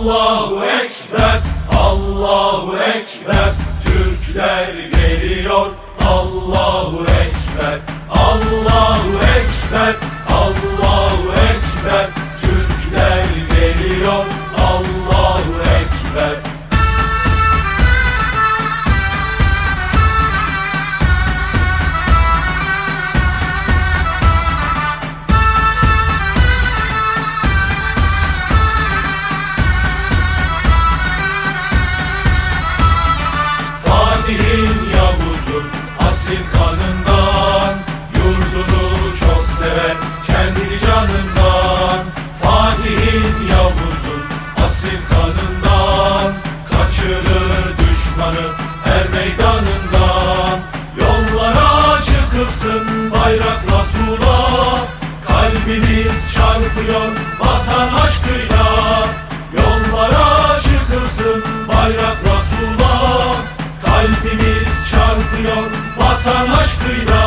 Allahu Ekber, Allahu Ekber, Türkler geliyor. Allahu Ekber, Allahu Ekber, Allahu Ekber, Türkler geliyor. Düşmanı her meydanından Yollara çıkılsın bayrakla tuğla. Kalbimiz çarpıyor vatan aşkıyla. Yollara çıkılsın bayrakla tuğla. Kalbimiz çarpıyor vatan aşkıyla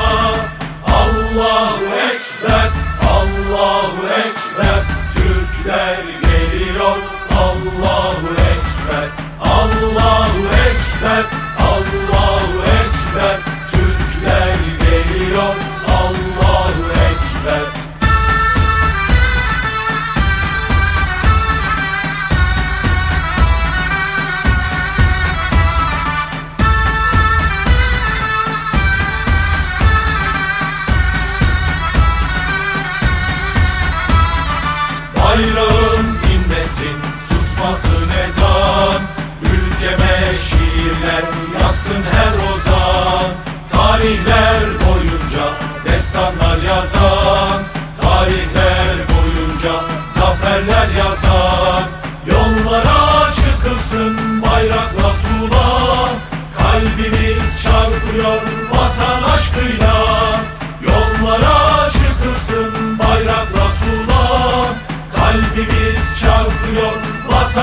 susmasın ezan Ülkeme şiirler yazsın her ozan. Tarihler boyunca destanlar yazan. Tarihler boyunca zaferler yazan. Yollara çıkılsın bayrakla tuğla. Kalbimiz çarpıyor vatan aşkıyla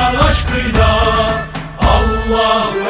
vatan aşkıyla Allahu